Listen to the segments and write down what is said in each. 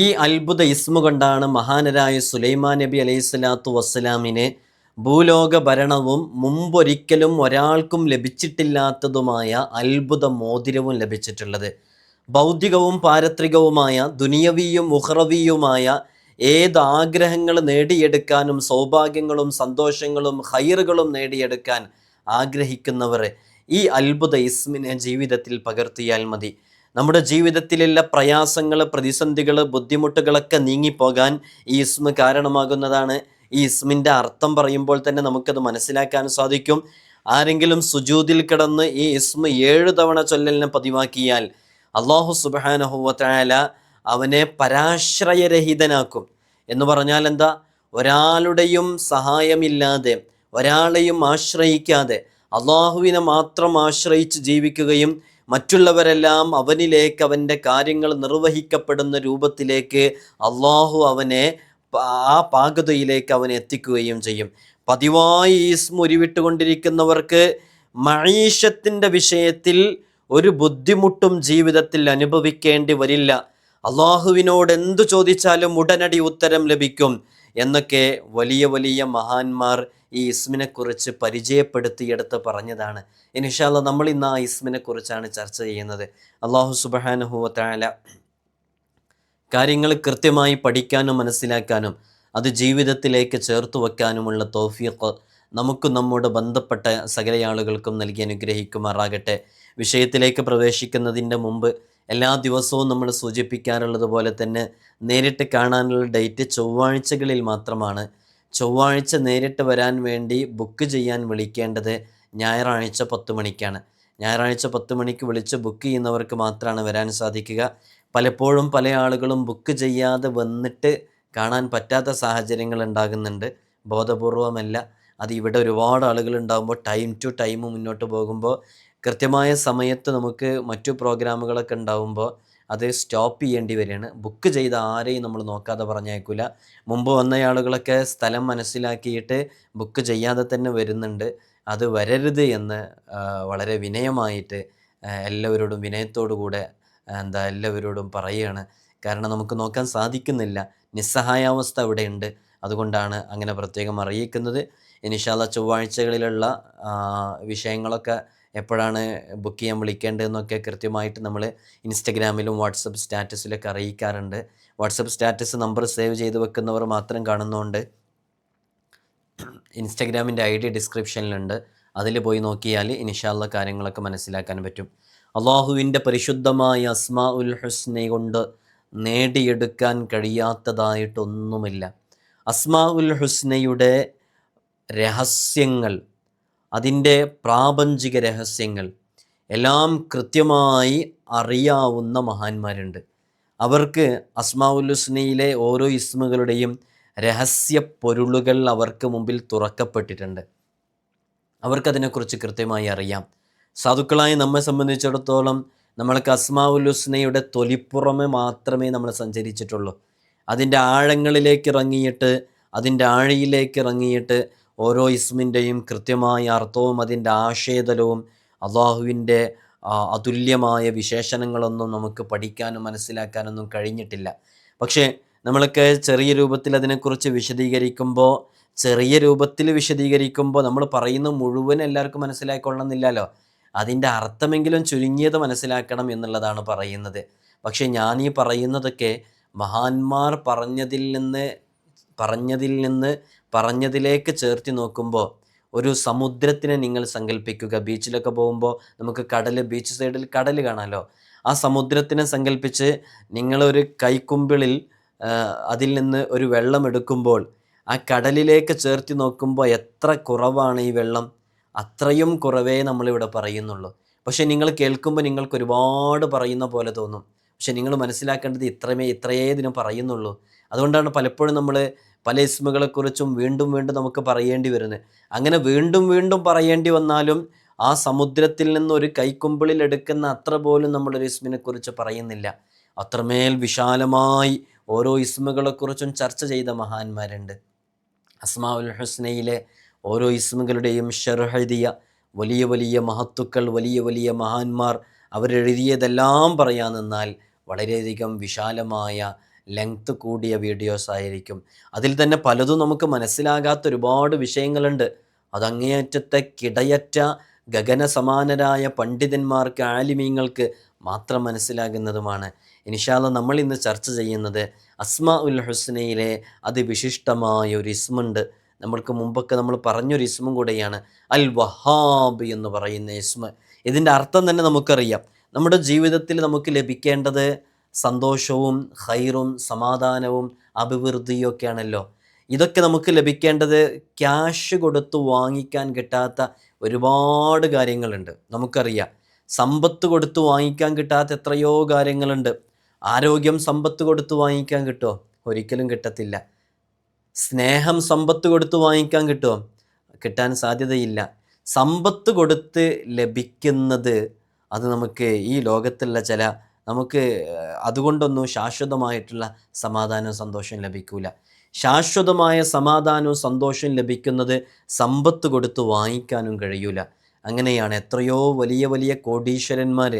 ഈ അത്ഭുത ഇസ്മു കൊണ്ടാണ് മഹാനരായ സുലൈമാൻ നബി അലൈഹി സ്വലാത്തു വസ്സലാമിനെ ഭൂലോക ഭരണവും മുമ്പൊരിക്കലും ഒരാൾക്കും ലഭിച്ചിട്ടില്ലാത്തതുമായ അത്ഭുത മോതിരവും ലഭിച്ചിട്ടുള്ളത്. ഭൗതികവും പാരത്രികവുമായ ദുനിയവിയും മുഹറവിയുമായ ഏത് ആഗ്രഹങ്ങൾ നേടിയെടുക്കാനും സൗഭാഗ്യങ്ങളും സന്തോഷങ്ങളും ഹൈറുകളും നേടിയെടുക്കാൻ ആഗ്രഹിക്കുന്നവർ ഈ അത്ഭുത ഇസ്മിനെ ജീവിതത്തിൽ പകർത്തിയാൽ മതി. നമ്മുടെ ജീവിതത്തിലുള്ള പ്രയാസങ്ങൾ പ്രതിസന്ധികൾ ബുദ്ധിമുട്ടുകളൊക്കെ നീങ്ങിപ്പോകാൻ ഈ ഇസ്മ കാരണമാകുന്നതാണ്. ഈ ഇസ്മിന്റെ അർത്ഥം പറയുമ്പോൾ തന്നെ നമുക്കത് മനസ്സിലാക്കാൻ സാധിക്കും. ആരെങ്കിലും സുജൂതിൽ കിടന്ന് ഈ ഇസ്മ ഏഴു തവണ ചൊല്ലലിനെ പതിവാക്കിയാൽ അള്ളാഹു സുബാനഹുവല അവനെ പരാശ്രയരഹിതനാക്കും. എന്ന് പറഞ്ഞാൽ എന്താ? ഒരാളുടെയും സഹായമില്ലാതെ ഒരാളെയും ആശ്രയിക്കാതെ അള്ളാഹുവിനെ മാത്രം ആശ്രയിച്ച് ജീവിക്കുകയും മറ്റുള്ളവരെല്ലാം അവനിലേക്ക് അവന്റെ കാര്യങ്ങൾ നിർവഹിക്കപ്പെടുന്ന രൂപത്തിലേക്ക് അള്ളാഹു അവനെ ആ പാകതയിലേക്ക് അവനെ എത്തിക്കുകയും ചെയ്യും. പതിവായി ഈസ്മ ഉരുവിട്ടുകൊണ്ടിരിക്കുന്നവർക്ക് മഴീഷത്തിന്റെ വിഷയത്തിൽ ഒരു ബുദ്ധിമുട്ടും ജീവിതത്തിൽ അനുഭവിക്കേണ്ടി വരില്ല. അള്ളാഹുവിനോട് എന്തു ചോദിച്ചാലും ഉടനടി ഉത്തരം ലഭിക്കും എന്നൊക്കെ വലിയ വലിയ മഹാന്മാർ ഈ ഇസ്മിനെ കുറിച്ച് പരിചയപ്പെടുത്തിയെടുത്ത് പറഞ്ഞതാണ്. ഇനിഷാല്ല നമ്മൾ ഇന്ന് ആ ഇസ്മിനെ കുറിച്ചാണ് ചർച്ച ചെയ്യുന്നത്. അള്ളാഹു സുബാനുഹുവല കാര്യങ്ങൾ കൃത്യമായി പഠിക്കാനും മനസ്സിലാക്കാനും അത് ജീവിതത്തിലേക്ക് ചേർത്ത് വെക്കാനുമുള്ള തോഫീഖ് നമുക്ക് നമ്മോട് ബന്ധപ്പെട്ട സകല ആളുകൾക്കും നൽകി അനുഗ്രഹിക്കുമാറാകട്ടെ. വിഷയത്തിലേക്ക് പ്രവേശിക്കുന്നതിന്റെ മുമ്പ് എല്ലാ ദിവസവും നമ്മൾ സൂചിപ്പിക്കാറുള്ളത് പോലെ തന്നെ നേരിട്ട് കാണാനുള്ള ഡേറ്റ് ചൊവ്വാഴ്ചകളിൽ മാത്രമാണ്. ചൊവ്വാഴ്ച നേരിട്ട് വരാൻ വേണ്ടി ബുക്ക് ചെയ്യാൻ വിളിക്കേണ്ടത് ഞായറാഴ്ച പത്ത് മണിക്കാണ്. ഞായറാഴ്ച പത്ത് മണിക്ക് വിളിച്ച് ബുക്ക് ചെയ്യുന്നവർക്ക് മാത്രമാണ് വരാൻ സാധിക്കുക. പലപ്പോഴും പല ആളുകളും ബുക്ക് ചെയ്യാതെ വന്നിട്ട് കാണാൻ പറ്റാത്ത സാഹചര്യങ്ങൾ ഉണ്ടാകുന്നുണ്ട്. ബോധപൂർവമല്ല. അത് ഇവിടെ ഒരുപാട് ആളുകൾ ഉണ്ടാകുമ്പോൾ ടൈം ടു ടൈം മുന്നോട്ട് പോകുമ്പോൾ കൃത്യമായ സമയത്ത് നമുക്ക് മറ്റു പ്രോഗ്രാമുകളൊക്കെ ഉണ്ടാകുമ്പോൾ അത് സ്റ്റോപ്പ് ചെയ്യേണ്ടി വരികയാണ്. ബുക്ക് ചെയ്ത ആരെയും നമ്മൾ നോക്കാതെ പറഞ്ഞേക്കില്ല മുമ്പ് വന്ന ആളുകളൊക്കെ സ്ഥലം മനസ്സിലാക്കിയിട്ട് ബുക്ക് ചെയ്യാതെ തന്നെ വരുന്നുണ്ട്. അത് വരരുത് എന്ന് വളരെ വിനയമായിട്ട് എല്ലാവരോടും വിനയത്തോടു കൂടെ എന്താ എല്ലാവരോടും പറയുകയാണ്. കാരണം നമുക്ക് നോക്കാൻ സാധിക്കുന്നില്ല. നിസ്സഹായാവസ്ഥ അവിടെയുണ്ട്. അതുകൊണ്ടാണ് അങ്ങനെ പ്രത്യേകം അറിയിക്കുന്നത്. ഇനിഷാല്ല ചൊവ്വാഴ്ചകളിലുള്ള വിഷയങ്ങളൊക്കെ എപ്പോഴാണ് ബുക്ക് ചെയ്യാൻ വിളിക്കേണ്ടതെന്നൊക്കെ കൃത്യമായിട്ട് നമ്മൾ ഇൻസ്റ്റഗ്രാമിലും വാട്സപ്പ് സ്റ്റാറ്റസിലൊക്കെ അറിയിക്കാറുണ്ട്. വാട്സപ്പ് സ്റ്റാറ്റസ് നമ്പർ സേവ് ചെയ്ത് വെക്കുന്നവർ മാത്രം കാണുന്നതുകൊണ്ട് ഇൻസ്റ്റഗ്രാമിന്റെ ഐ ഡി ഡിസ്ക്രിപ്ഷനിലുണ്ട്. അതിൽ പോയി നോക്കിയാൽ ഇനിഷാള്ള കാര്യങ്ങളൊക്കെ മനസ്സിലാക്കാൻ പറ്റും. അള്ളാഹുവിന്റെ പരിശുദ്ധമായ അസ്മാ ഉൽ ഹുസ്നെ കൊണ്ട് നേടിയെടുക്കാൻ കഴിയാത്തതായിട്ടൊന്നുമില്ല. അസ്മാ ഉൽ ഹുസ്നയുടെ രഹസ്യങ്ങൾ അതിന്റെ പ്രാപഞ്ചിക രഹസ്യങ്ങൾ എല്ലാം കൃത്യമായി അറിയാവുന്ന മഹാന്മാരുണ്ട്. അവർക്ക് അസ്മാഉൽ ഹുസ്നയിലെ ഓരോ ഇസ്മുകളുടെയും രഹസ്യ പൊരുളുകൾ അവർക്ക് മുമ്പിൽ തുറക്കപ്പെട്ടിട്ടുണ്ട്. അവർക്കതിനെക്കുറിച്ച് കൃത്യമായി അറിയാം. സാധുക്കളായി നമ്മെ സംബന്ധിച്ചിടത്തോളം നമ്മൾക്ക് അസ്മാഉൽ ഹുസ്നയുടെ തൊലിപ്പുറമെ മാത്രമേ നമ്മൾ സഞ്ചരിച്ചിട്ടുള്ളൂ. അതിന്റെ ആഴങ്ങളിലേക്ക് ഇറങ്ങിയിട്ട് അതിന്റെ ആഴിയിലേക്ക് ഇറങ്ങിയിട്ട് ഓരോ ഇസ്മിന്റെയും കൃത്യമായ അർത്ഥവും അതിന്റെ ആശയതലവും അള്ളാഹുവിന്റെ അതുല്യമായ വിശേഷണങ്ങളൊന്നും നമുക്ക് പഠിക്കാനും മനസ്സിലാക്കാനൊന്നും കഴിഞ്ഞിട്ടില്ല. പക്ഷേ നമ്മളൊക്കെ ചെറിയ രൂപത്തിൽ അതിനെക്കുറിച്ച് വിശദീകരിക്കുമ്പോൾ ചെറിയ രൂപത്തിൽ വിശദീകരിക്കുമ്പോൾ നമ്മൾ പറയുന്ന മുഴുവൻ എല്ലാവർക്കും മനസ്സിലാക്കൊള്ളണമെന്നില്ലല്ലോ അതിന്റെ അർത്ഥമെങ്കിലും ചുരുങ്ങിയത് മനസ്സിലാക്കണം എന്നുള്ളതാണ് പറയുന്നത്. പക്ഷേ ഞാൻ ഈ പറയുന്നതൊക്കെ മഹാന്മാർ പറഞ്ഞതിൽ നിന്ന് പറഞ്ഞതിൽ നിന്ന് പറഞ്ഞതിലേക്ക് ചേർത്തി നോക്കുമ്പോൾ ഒരു സമുദ്രത്തിനെ നിങ്ങൾ സങ്കല്പിക്കുക ബീച്ചിലൊക്കെ പോകുമ്പോൾ നമുക്ക് കടൽ ബീച്ച് സൈഡിൽ കടൽ കാണാമല്ലോ ആ സമുദ്രത്തിനെ സങ്കല്പിച്ച് നിങ്ങളൊരു കൈക്കുമ്പിളിൽ അതിൽ നിന്ന് ഒരു വെള്ളം എടുക്കുമ്പോൾ ആ കടലിലേക്ക് ചേർത്തി നോക്കുമ്പോൾ എത്ര കുറവാണ് ഈ വെള്ളം? അത്രയും കുറവേ നമ്മളിവിടെ പറയുന്നുള്ളൂ. പക്ഷേ നിങ്ങൾ കേൾക്കുമ്പോൾ നിങ്ങൾക്ക് ഒരുപാട് പറയുന്ന പോലെ തോന്നും. പക്ഷെ നിങ്ങൾ മനസ്സിലാക്കേണ്ടത് ഇത്രമേ ഇത്രയേ ഇതിന് പറയുന്നുള്ളൂ. അതുകൊണ്ടാണ് പലപ്പോഴും നമ്മൾ പല ഇസ്മുകളെക്കുറിച്ചും വീണ്ടും വീണ്ടും നമുക്ക് പറയേണ്ടി വരുന്നത് അങ്ങനെ വീണ്ടും വീണ്ടും പറയേണ്ടി വന്നാലും ആ സമുദ്രത്തിൽ നിന്ന് ഒരു കൈക്കുമ്പിളിൽ എടുക്കുന്ന അത്ര പോലും നമ്മളൊരു ഇസ്മിനെ കുറിച്ച് പറയുന്നില്ല. അത്രമേൽ വിശാലമായി ഓരോ ഇസ്മുകളെക്കുറിച്ചും ചർച്ച ചെയ്ത മഹാന്മാരുണ്ട്. അസ്മാ ഉൽ ഹുസ്നയിലെ ഓരോ ഇസ്മുകളുടെയും ഷെർഹെഴുതിയ വലിയ വലിയ മഹത്തുക്കൾ വലിയ വലിയ മഹാന്മാർ അവരെഴുതിയതെല്ലാം പറയാൻ നിന്നാൽ വളരെയധികം വിശാലമായ ലെങ്ത് കൂടിയ വീഡിയോസ് ആയിരിക്കും. അതിൽ തന്നെ പലതും നമുക്ക് മനസ്സിലാകാത്ത ഒരുപാട് വിഷയങ്ങളുണ്ട്. അതങ്ങേയറ്റത്തെ കിടയറ്റ ഗഗനസമാനരായ പണ്ഡിതന്മാർക്ക് ആലിമീങ്ങൾക്ക് മാത്രം മനസ്സിലാകുന്നതുമാണ്. ഇനിഷാല നമ്മൾ ഇന്ന് ചർച്ച ചെയ്യുന്നത് അസ്മാ ഉൽ ഹുസ്നയിലെ അതിവിശിഷ്ടമായ ഒരു ഇസ്മുണ്ട്. നമ്മൾക്ക് മുമ്പൊക്കെ നമ്മൾ പറഞ്ഞൊരു ഇസ്മും കൂടെയാണ് അൽ വഹാബ് എന്ന് പറയുന്ന ഇസ്മ. ഇതിന്റെ അർത്ഥം തന്നെ നമുക്കറിയാം. നമ്മുടെ ജീവിതത്തിൽ നമുക്ക് ലഭിക്കേണ്ടത് സന്തോഷവും ഹൈറും സമാധാനവും അഭിവൃദ്ധിയൊക്കെയാണല്ലോ. ഇതൊക്കെ നമുക്ക് ലഭിക്കേണ്ടത് ക്യാഷ് കൊടുത്ത് വാങ്ങിക്കാൻ കിട്ടാത്ത ഒരുപാട് കാര്യങ്ങളുണ്ട്. നമുക്കറിയാം. സമ്പത്ത് കൊടുത്ത് വാങ്ങിക്കാൻ കിട്ടാത്ത എത്രയോ കാര്യങ്ങളുണ്ട്. ആരോഗ്യം സമ്പത്ത് കൊടുത്ത് വാങ്ങിക്കാൻ കിട്ടുമോ? ഒരിക്കലും കിട്ടത്തില്ല. സ്നേഹം സമ്പത്ത് കൊടുത്ത് വാങ്ങിക്കാൻ കിട്ടുമോ? കിട്ടാൻ സാധ്യതയില്ല. സമ്പത്ത് കൊടുത്ത് ലഭിക്കുന്നത് അത് നമുക്ക് ഈ ലോകത്തുള്ള ചില നമുക്ക് അതുകൊണ്ടൊന്നും ശാശ്വതമായിട്ടുള്ള സമാധാനവും സന്തോഷവും ലഭിക്കൂല. ശാശ്വതമായ സമാധാനവും സന്തോഷവും ലഭിക്കുന്നത് സമ്പത്ത് കൊടുത്ത് വാങ്ങിക്കാനും കഴിയൂല. അങ്ങനെയാണ് എത്രയോ വലിയ വലിയ കോടീശ്വരന്മാർ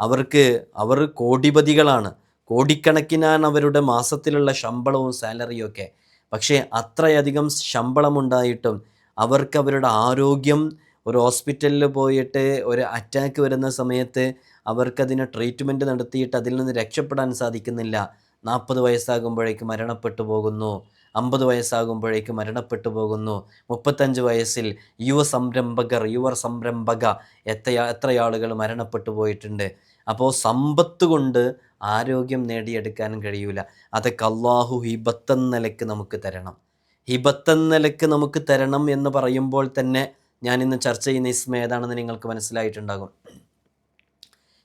അവർക്ക് അവർ കോടിപതികളാണ്. കോടിക്കണക്കിനാണ് അവരുടെ മാസത്തിലുള്ള ശമ്പളവും സാലറിയും ഒക്കെ. പക്ഷേ അത്രയധികം ശമ്പളമുണ്ടായിട്ടും അവർക്ക് അവരുടെ ആരോഗ്യം ഒരു ഹോസ്പിറ്റലിൽ പോയിട്ട് ഒരു അറ്റാക്ക് വരുന്ന സമയത്ത് അവർക്കതിന് ട്രീറ്റ്മെന്റ് നടത്തിയിട്ട് അതിൽ നിന്ന് രക്ഷപ്പെടാൻ സാധിക്കുന്നില്ല. നാൽപ്പത് വയസ്സാകുമ്പോഴേക്ക് മരണപ്പെട്ടു പോകുന്നു. അമ്പത് വയസ്സാകുമ്പോഴേക്ക് മരണപ്പെട്ടു പോകുന്നു. മുപ്പത്തഞ്ച് വയസ്സിൽ യുവ സംരംഭകർ യുവ സംരംഭക എത്ര എത്രയാളുകൾ മരണപ്പെട്ടു പോയിട്ടുണ്ട്. അപ്പോൾ സമ്പത്ത് കൊണ്ട് ആരോഗ്യം നേടിയെടുക്കാനും കഴിയൂല. അതൊക്കെ അള്ളാഹു ഹിബത്തൻ നിലയ്ക്ക് നമുക്ക് തരണം. ഹിബത്തൻ നിലയ്ക്ക് നമുക്ക് തരണം എന്ന് പറയുമ്പോൾ തന്നെ ഞാനിന്ന് ചർച്ച ചെയ്യുന്ന ഇസ്മ ഏതാണെന്ന് നിങ്ങൾക്ക് മനസ്സിലായിട്ടുണ്ടാകും.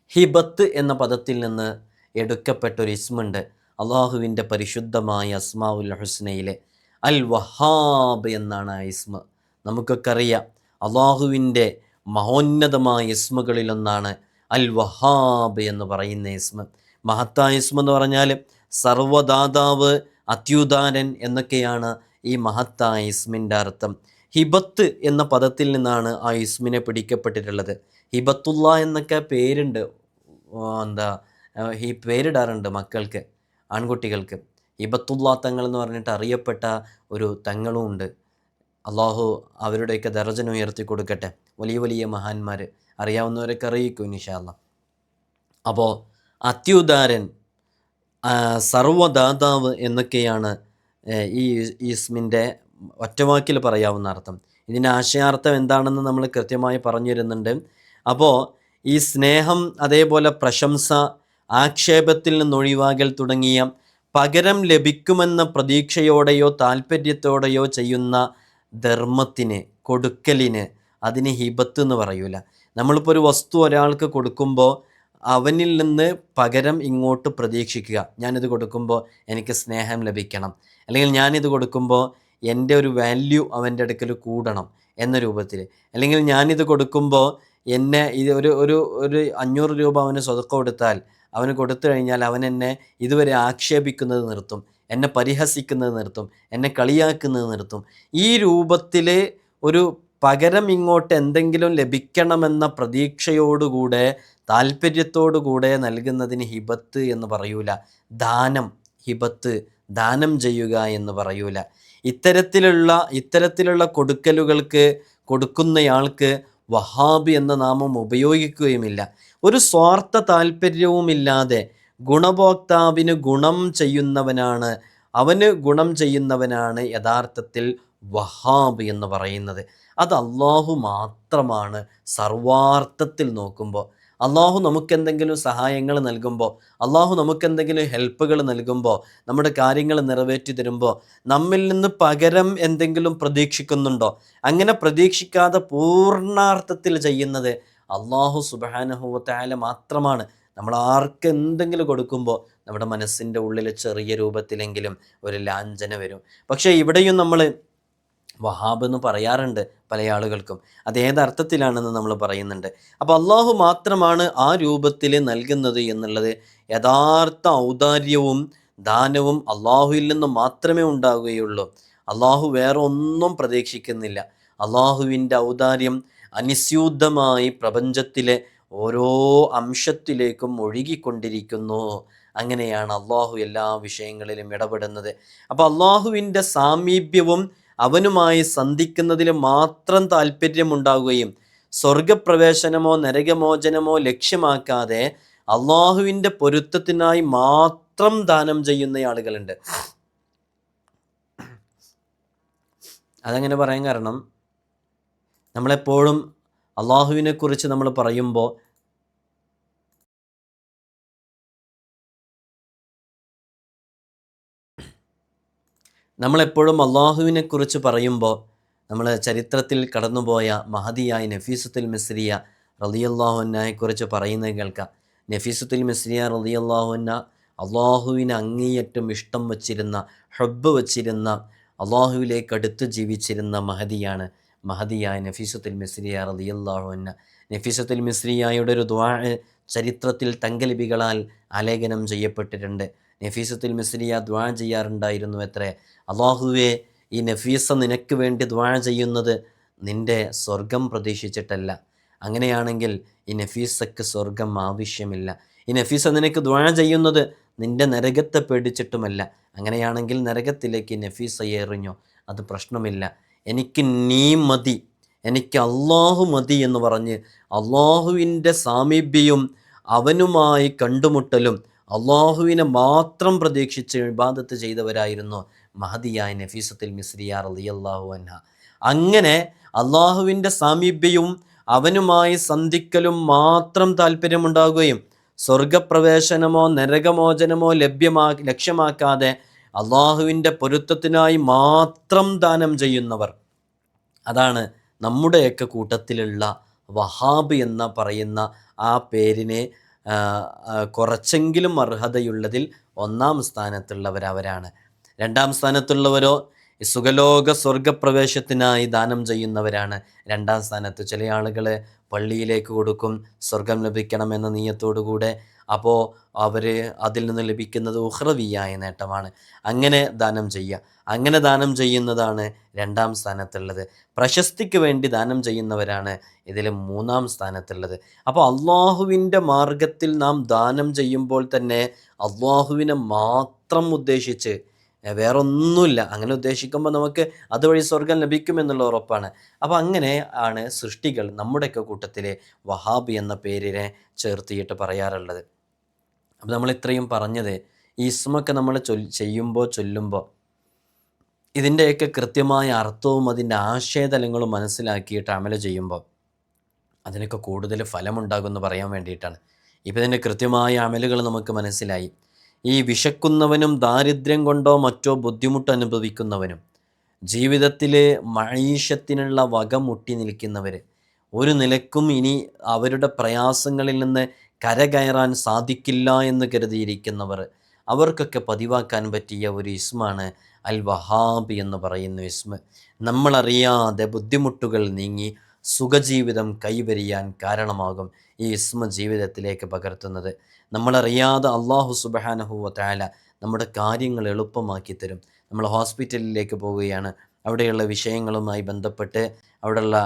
ഹിബത്ത് എന്ന പദത്തിൽ നിന്ന് എടുക്കപ്പെട്ട ഒരു ഇസ്മുണ്ട്. അള്ളാഹുവിന്റെ പരിശുദ്ധമായ അസ്മാവുൽ ഹുസ്നയിലെ അൽ വഹാബ് എന്നാണ് ആ ഇസ്മ. നമുക്കൊക്കെ അറിയാം അള്ളാഹുവിന്റെ മഹോന്നതമായ ഇസ്മുകളിലൊന്നാണ് അൽ വഹാബ് എന്ന് പറയുന്ന ഇസ്മ. മഹത്തായ ഇസ്മ എന്ന് പറഞ്ഞാൽ സർവദാതാവ് അത്യുദാരൻ എന്നൊക്കെയാണ് ഈ മഹത്തായ ഇസ്മിന്റെ അർത്ഥം. ഹിബത്ത് എന്ന പദത്തിൽ നിന്നാണ് ആ ഇസ്മിനെ പിടിക്കപ്പെട്ടിട്ടുള്ളത്. ഹിബത്തുള്ള എന്നൊക്കെ പേരുണ്ട്. എന്താ ഈ പേരിടാറുണ്ട് മക്കൾക്ക് ആൺകുട്ടികൾക്ക്. ഹിബത്തുള്ള തങ്ങൾ എന്ന് പറഞ്ഞിട്ട് അറിയപ്പെട്ട ഒരു തങ്ങളും ഉണ്ട്. അള്ളാഹു അവരുടെയൊക്കെ ദർജന ഉയർത്തി കൊടുക്കട്ടെ. വലിയ വലിയ മഹാന്മാർ അറിയാവുന്നവരൊക്കെ അറിയിക്കും നിഷാല്ല അപ്പോൾ അത്യുദാരൻ സർവദാതാവ് എന്നൊക്കെയാണ് ഈ ഈസ്മിന്റെ ഒറ്റവാക്കിൽ പറയാവുന്ന അർത്ഥം. ഇതിന്റെ ആശയാർത്ഥം എന്താണെന്ന് നമ്മൾ കൃത്യമായി പറഞ്ഞു തരുന്നുണ്ട്. അപ്പോൾ ഈ സ്നേഹം അതേപോലെ പ്രശംസ ആക്ഷേപത്തിൽ നിന്നൊഴിവാകൽ തുടങ്ങിയ പകരം ലഭിക്കുമെന്ന പ്രതീക്ഷയോടെയോ താല്പര്യത്തോടെയോ ചെയ്യുന്ന ധർമ്മത്തിന് കൊടുക്കലിന് അതിന് ഹിബത്ത് എന്ന് പറയൂല. നമ്മളിപ്പോൾ ഒരു വസ്തു ഒരാൾക്ക് കൊടുക്കുമ്പോൾ അവനിൽ നിന്ന് പകരം ഇങ്ങോട്ട് പ്രതീക്ഷിക്കുക. ഞാനിത് കൊടുക്കുമ്പോൾ എനിക്ക് സ്നേഹം ലഭിക്കണം. അല്ലെങ്കിൽ ഞാനിത് കൊടുക്കുമ്പോൾ എന്റെ ഒരു വാല്യൂ അവന്റെ അടുക്കൽ കൂടണം എന്ന രൂപത്തിൽ അല്ലെങ്കിൽ ഞാനിത് കൊടുക്കുമ്പോൾ എന്നെ ഇത് ഒരു ഒരു ഒരു അഞ്ഞൂറ് രൂപ അവന് സ്വതക്ക കൊടുത്താൽ അവന് കൊടുത്തു കഴിഞ്ഞാൽ അവൻ എന്നെ ഇതുവരെ ആക്ഷേപിക്കുന്നത് നിർത്തും എന്നെ പരിഹസിക്കുന്നത് നിർത്തും എന്നെ കളിയാക്കുന്നത് നിർത്തും. ഈ രൂപത്തിൽ ഒരു പകരം ഇങ്ങോട്ട് എന്തെങ്കിലും ലഭിക്കണമെന്ന പ്രതീക്ഷയോടുകൂടെ താല്പര്യത്തോടുകൂടെ നൽകുന്നതിന് ഹിബത്ത് എന്ന് പറയൂല. ദാനം ഹിബത്ത് ദാനം ചെയ്യുക എന്ന് പറയൂല. ഇത്തരത്തിലുള്ള ഇത്തരത്തിലുള്ള കൊടുക്കലുകൾക്ക് കൊടുക്കുന്നയാൾക്ക് വഹാബി എന്ന നാമം ഉപയോഗിക്കുകയുമില്ല. ഒരു സ്വാർത്ഥ താല്പര്യവുമില്ലാതെ ഗുണഭോക്താവിന് ഗുണം ചെയ്യുന്നവനാണ് അവന് ഗുണം ചെയ്യുന്നവനാണ് യഥാർത്ഥത്തിൽ വഹാബ് എന്ന് പറയുന്നത്. അത് അള്ളാഹു മാത്രമാണ് സർവാർത്ഥത്തിൽ നോക്കുമ്പോൾ. അള്ളാഹു നമുക്കെന്തെങ്കിലും സഹായങ്ങൾ നൽകുമ്പോൾ അള്ളാഹു നമുക്കെന്തെങ്കിലും ഹെൽപ്പുകൾ നൽകുമ്പോൾ നമ്മുടെ കാര്യങ്ങൾ നിറവേറ്റി തരുമ്പോൾ നമ്മിൽ നിന്ന് പകരം എന്തെങ്കിലും പ്രതീക്ഷിക്കുന്നുണ്ടോ? അങ്ങനെ പ്രതീക്ഷിക്കാതെ പൂർണാർത്ഥത്തിൽ ചെയ്യുന്നത് അള്ളാഹു സുബാനഹുവത്തായ മാത്രമാണ്. നമ്മൾ ആർക്ക് എന്തെങ്കിലും കൊടുക്കുമ്പോൾ നമ്മുടെ മനസ്സിന്റെ ഉള്ളിൽ ചെറിയ രൂപത്തിലെങ്കിലും ഒരു ലാഞ്ചന വരും. പക്ഷേ ഇവിടെയും നമ്മൾ വഹാബ് എന്ന് പറയാറുണ്ട് പല ആളുകൾക്കും. അത് ഏതർത്ഥത്തിലാണെന്ന് നമ്മൾ പറയുന്നുണ്ട്. അപ്പോൾ അള്ളാഹു മാത്രമാണ് ആ രൂപത്തിൽ നൽകുന്നത് എന്നുള്ളത് യഥാർത്ഥ ഔദാര്യവും ദാനവും അള്ളാഹുവിൽ നിന്ന് മാത്രമേ ഉണ്ടാവുകയുള്ളൂ. അള്ളാഹു വേറെ ഒന്നും പ്രതീക്ഷിക്കുന്നില്ല. അള്ളാഹുവിന്റെ ഔദാര്യം അനുസ്യൂതമായി പ്രപഞ്ചത്തിലെ ഓരോ അംശത്തിലേക്കും ഒഴുകിക്കൊണ്ടിരിക്കുന്നു. അങ്ങനെയാണ് അള്ളാഹു എല്ലാ വിഷയങ്ങളിലും ഇടപെടുന്നത്. അപ്പോൾ അള്ളാഹുവിന്റെ സാമീപ്യവും അവനുമായി സന്ധിക്കുന്നതിൽ മാത്രം താല്പര്യമുണ്ടാവുകയും സ്വർഗപ്രവേശനമോ നരകമോചനമോ ലക്ഷ്യമാക്കാതെ അള്ളാഹുവിന്റെ പൊരുത്തത്തിനായി മാത്രം ദാനം ചെയ്യുന്ന ആളുകളുണ്ട്. അതങ്ങനെ പറയാൻ കാരണം നമ്മളെപ്പോഴും അള്ളാഹുവിനെ കുറിച്ച് നമ്മൾ പറയുമ്പോൾ നമ്മളെപ്പോഴും അള്ളാഹുവിനെക്കുറിച്ച് പറയുമ്പോൾ നമ്മൾ ചരിത്രത്തിൽ കടന്നുപോയ മഹതിയായ നഫീസത്തുൽ മിസ്രിയ റലിയല്ലാഹുന്നയെക്കുറിച്ച് കുറിച്ച് പറയുന്നത് കേൾക്കാം. നഫീസത്തുൽ മിസ്രിയ റലിയല്ലാഹുന്ന അള്ളാഹുവിന് അങ്ങേയറ്റം ഇഷ്ടം വച്ചിരുന്ന ഹബ്ബ് വച്ചിരുന്ന അള്ളാഹുവിലേക്ക് അടുത്ത് ജീവിച്ചിരുന്ന മഹദിയാണ് മഹദിയായ നഫീസത്തുൽ മിസ്രിയ റലിയല്ലാഹുന്ന നഫീസത്തുൽ മിസ്രിയായുടെ ഒരു ദ്വാ ചരിത്രത്തിൽ തങ്കലിപികളാൽ ആലേഖനം ചെയ്യപ്പെട്ടിട്ടുണ്ട്. നഫീസത്തുൽ മിസ്രിയ ദ്വാ ചെയ്യാറുണ്ടായിരുന്നു എത്രേ? അള്ളാഹുവെ ഈ നഫീസ നിനക്ക് വേണ്ടി ദ്വാ ചെയ്യുന്നത് നിന്റെ സ്വർഗം പ്രതീക്ഷിച്ചിട്ടല്ല. അങ്ങനെയാണെങ്കിൽ ഈ നഫീസക്ക് സ്വർഗം ആവശ്യമില്ല. ഈ നഫീസ നിനക്ക് ദ്വാ ചെയ്യുന്നത് നിന്റെ നരകത്തെ പേടിച്ചിട്ടുമല്ല. അങ്ങനെയാണെങ്കിൽ നരകത്തിലേക്ക് നഫീസ എറിഞ്ഞോ? അത് പ്രശ്നമില്ല. എനിക്ക് നീ മതി. എനിക്ക് അള്ളാഹു മതി എന്ന് പറഞ്ഞ് അള്ളാഹുവിന്റെ സാമീപ്യവും അവനുമായി കണ്ടുമുട്ടലും അള്ളാഹുവിനെ മാത്രം പ്രതീക്ഷിച്ച് ഇബാദത്ത് ചെയ്തവരായിരുന്നു. മഹദിയായ നഫീസത്തുൽ അലി റളിയല്ലാഹു അൻഹ. അങ്ങനെ അള്ളാഹുവിന്റെ സാമീപ്യവും അവനുമായി സന്ധിക്കലും മാത്രം താല്പര്യമുണ്ടാകുകയും സ്വർഗപ്രവേശനമോ നരകമോചനമോ ലഭ്യമാ ലക്ഷ്യമാക്കാതെ അള്ളാഹുവിന്റെ പൊരുത്തത്തിനായി മാത്രം ദാനം ചെയ്യുന്നവർ. അതാണ് നമ്മുടെയൊക്കെ കൂട്ടത്തിലുള്ള വഹാബ് എന്ന പറയുന്ന ആ പേരിനെ കുറച്ചെങ്കിലും അർഹതയുള്ളതിൽ ഒന്നാം സ്ഥാനത്തുള്ളവരവരാണ്. രണ്ടാം സ്ഥാനത്തുള്ളവരോ സുഖലോക സ്വർഗപ്രവേശത്തിനായി ദാനം ചെയ്യുന്നവരാണ് രണ്ടാം സ്ഥാനത്ത്. ചില ആളുകൾ പള്ളിയിലേക്ക് കൊടുക്കും സ്വർഗം ലഭിക്കണമെന്ന നീയത്തോടുകൂടെ. അപ്പോൾ അവർ അതിൽ നിന്ന് ലഭിക്കുന്നത് ഉഹ്രവിയായ നേട്ടമാണ്. അങ്ങനെ ദാനം ചെയ്യുക. അങ്ങനെ ദാനം ചെയ്യുന്നതാണ് രണ്ടാം സ്ഥാനത്തുള്ളത്. പ്രശസ്തിക്ക് വേണ്ടി ദാനം ചെയ്യുന്നവരാണ് ഇതിൽ മൂന്നാം സ്ഥാനത്തുള്ളത്. അപ്പോൾ അള്ളാഹുവിന്റെ മാർഗത്തിൽ നാം ദാനം ചെയ്യുമ്പോൾ തന്നെ അള്ളാഹുവിനെ മാത്രം ഉദ്ദേശിച്ച് വേറെ ഒന്നുമില്ല അങ്ങനെ ഉദ്ദേശിക്കുമ്പോൾ നമുക്ക് അതുവഴി സ്വർഗം ലഭിക്കുമെന്നുള്ള ഉറപ്പാണ്. അപ്പോൾ അങ്ങനെ ആണ് സൃഷ്ടികൾ നമ്മുടെയൊക്കെ കൂട്ടത്തിൽ വഹാബ് എന്ന പേരിനെ ചേർത്തിയിട്ട് പറയാറുള്ളത്. അപ്പോൾ നമ്മൾ ഇത്രയും പറഞ്ഞത് ഈ ഇസ്മൊക്കെ നമ്മൾ ചൊൽ ചെയ്യുമ്പോൾ ചൊല്ലുമ്പോൾ ഇതിന്റെയൊക്കെ കൃത്യമായ അർത്ഥവും അതിന്റെ ആശയതലങ്ങളും മനസ്സിലാക്കിയിട്ട് അമല ചെയ്യുമ്പോൾ അതിനൊക്കെ കൂടുതൽ ഫലമുണ്ടാകുമെന്ന് പറയാൻ വേണ്ടിയിട്ടാണ്. ഇപ്പം ഇതിന്റെ കൃത്യമായ അമലുകൾ നമുക്ക് മനസ്സിലായി. ഈ വിശക്കുന്നവനും ദാരിദ്ര്യം കൊണ്ടോ മറ്റോ ബുദ്ധിമുട്ട് അനുഭവിക്കുന്നവനും ജീവിതത്തിൽ മഴീഷത്തിനുള്ള വക മുട്ടി നിൽക്കുന്നവർ ഒരു നിലക്കും ഇനി അവരുടെ പ്രയാസങ്ങളിൽ നിന്ന് കരകയറാൻ സാധിക്കില്ല എന്ന് കരുതിയിരിക്കുന്നവർ അവർക്കൊക്കെ പതിവാക്കാൻ പറ്റിയ ഒരു ഇസ്മാണ് അൽ വഹാബ് എന്ന് പറയുന്ന ഇസ്മ. നമ്മളറിയാതെ ബുദ്ധിമുട്ടുകൾ നീങ്ങി സുഖജീവിതം കൈവരിയാൻ കാരണമാകും ഈ ഇസ്മ ജീവിതത്തിലേക്ക് പകർത്തുന്നത്. നമ്മളറിയാതെ അള്ളാഹു സുബഹാനഹുവ താല നമ്മുടെ കാര്യങ്ങൾ എളുപ്പമാക്കി തരും. നമ്മൾ ഹോസ്പിറ്റലിലേക്ക് പോവുകയാണ്. അവിടെയുള്ള വിഷയങ്ങളുമായി ബന്ധപ്പെട്ട് അവിടെയുള്ള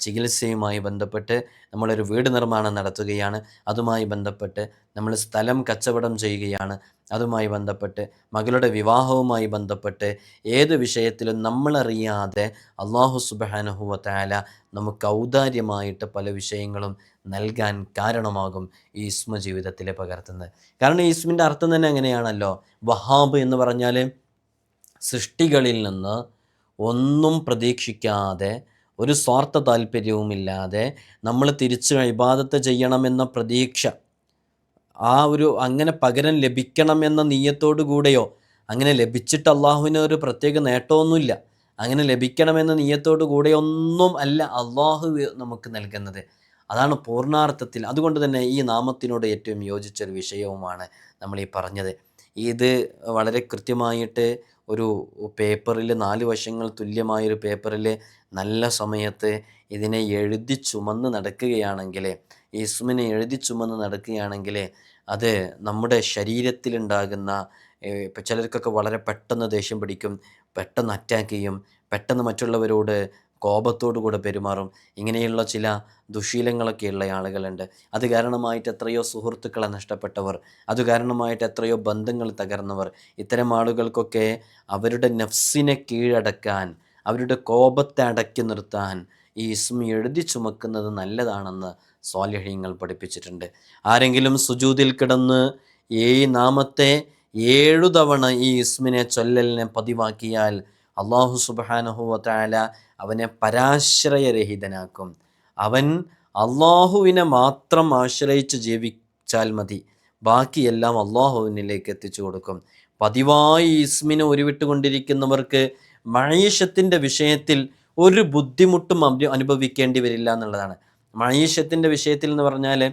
ചികിത്സയുമായി ബന്ധപ്പെട്ട് നമ്മളൊരു വീട് നിർമ്മാണം നടത്തുകയാണ്. അതുമായി ബന്ധപ്പെട്ട് നമ്മൾ സ്ഥലം കച്ചവടം ചെയ്യുകയാണ്. അതുമായി ബന്ധപ്പെട്ട് മകളുടെ വിവാഹവുമായി ബന്ധപ്പെട്ട് ഏത് വിഷയത്തിലും നമ്മളറിയാതെ അള്ളാഹു സുബഹാനഹുവ താല നമുക്ക് ഔദാര്യമായിട്ട് പല വിഷയങ്ങളും നൽകാൻ കാരണമാകും ഈ ഇസ്മ ജീവിതത്തിൽ പകർത്തുന്നത്. കാരണം ഈ ഇസ്മിന്റെ അർത്ഥം തന്നെ അങ്ങനെയാണല്ലോ. വഹാബ് എന്ന് പറഞ്ഞാൽ സൃഷ്ടികളിൽ നിന്ന് ഒന്നും പ്രതീക്ഷിക്കാതെ ഒരു സ്വാർത്ഥ താല്പര്യവുമില്ലാതെ നമ്മൾ തിരിച്ച് ഇബാദത്ത് ചെയ്യണമെന്ന പ്രതീക്ഷ ആ ഒരു അങ്ങനെ പകരം ലഭിക്കണമെന്ന നീയത്തോടു കൂടെയോ അങ്ങനെ ലഭിച്ചിട്ട് അള്ളാഹുവിന് ഒരു പ്രത്യേക നേട്ടമൊന്നുമില്ല. അങ്ങനെ ലഭിക്കണമെന്ന നീയത്തോടു കൂടെ ഒന്നും അല്ല അള്ളാഹു നമുക്ക് നൽകുന്നത്. അതാണ് പൂർണാർത്ഥത്തിൽ അതുകൊണ്ട് തന്നെ ഈ നാമത്തിനോട് ഏറ്റവും യോജിച്ചൊരു വിഷയവുമാണ് നമ്മൾ ഈ പറഞ്ഞത്. ഇത് വളരെ കൃത്യമായിട്ട് ഒരു പേപ്പറിൽ നാല് വശങ്ങൾ തുല്യമായൊരു പേപ്പറിൽ നല്ല സമയത്ത് ഇതിനെ എഴുതി ചുമന്ന് നടക്കുകയാണെങ്കിൽ യേസുവിനെ എഴുതി ചുമന്ന് നടക്കുകയാണെങ്കിൽ അത് നമ്മുടെ ശരീരത്തിലുണ്ടാകുന്ന ചിലർക്കൊക്കെ വളരെ പെട്ടെന്ന് ദേഷ്യം പിടിക്കും പെട്ടെന്ന് അറ്റാക്ക് ചെയ്യും പെട്ടെന്ന് മറ്റുള്ളവരോട് കോപത്തോടു കൂടെ പെരുമാറും. ഇങ്ങനെയുള്ള ചില ദുശീലങ്ങളൊക്കെയുള്ള ആളുകളുണ്ട്. അത് കാരണമായിട്ട് എത്രയോ സുഹൃത്തുക്കളെ നഷ്ടപ്പെട്ടവർ അത് കാരണമായിട്ട് എത്രയോ ബന്ധങ്ങൾ തകർന്നവർ. ഇത്തരം ആളുകൾക്കൊക്കെ അവരുടെ നഫ്സിനെ കീഴടക്കാൻ അവരുടെ കോപത്തെ അടക്കി നിർത്താൻ ഈ ഇസ്മി എഴുതി ചുമക്കുന്നത് നല്ലതാണെന്ന് സ്വാലഹ്യങ്ങൾ പഠിപ്പിച്ചിട്ടുണ്ട്. ആരെങ്കിലും സുജൂതിൽ കിടന്ന് ഈ നാമത്തെ ഏഴു തവണ ഈ ഇസ്മിനെ ചൊല്ലലിനെ പതിവാക്കിയാൽ അള്ളാഹു സുബാനഹുവല അവനെ പരാശ്രയരഹിതനാക്കും. അവൻ അള്ളാഹുവിനെ മാത്രം ആശ്രയിച്ച് ജീവിച്ചാൽ മതി. ബാക്കിയെല്ലാം അള്ളാഹുവിനിലേക്ക് എത്തിച്ചു കൊടുക്കും. പതിവായി ഇസ്മിനെ ഉരുവിട്ടുകൊണ്ടിരിക്കുന്നവർക്ക് മഴീഷത്തിന്റെ വിഷയത്തിൽ ഒരു ബുദ്ധിമുട്ടും അനു അനുഭവിക്കേണ്ടി വരില്ല എന്നുള്ളതാണ്. മഴീഷത്തിന്റെ വിഷയത്തിൽ എന്ന് പറഞ്ഞാൽ